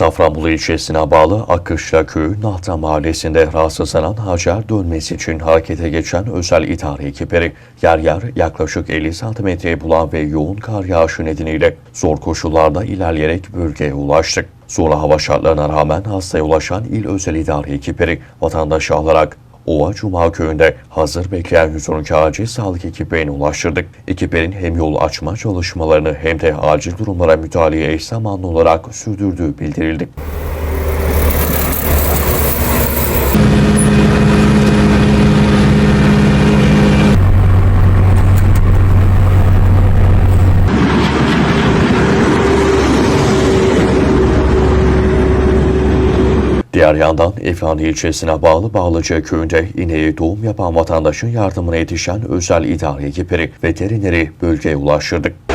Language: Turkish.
Safranbolu ilçesine bağlı Akkışla Köyü Nahta Mahallesi'nde rahatsızlanan Hacer dönmesi için harekete geçen özel idare ekipleri yer yer yaklaşık 50 santimetreyi bulan ve yoğun kar yağışı nedeniyle zor koşullarda ilerleyerek bölgeye ulaştık. Zor hava şartlarına rağmen hastaya ulaşan il özel idare ekipleri vatandaşı alarak Ova Cuma köyünde hazır bekleyen 112 acil sağlık ekiplerine ulaştırdık. Ekiplerin hem yol açma çalışmalarını hem de acil durumlara müdahaleye eş zamanlı olarak sürdürdüğü bildirildi. Diğer yandan Efendi ilçesine bağlı Bağlıca köyünde ineğe doğum yapan vatandaşın yardımına yetişen özel idare ekipleri veterineri bölgeye ulaştırdık.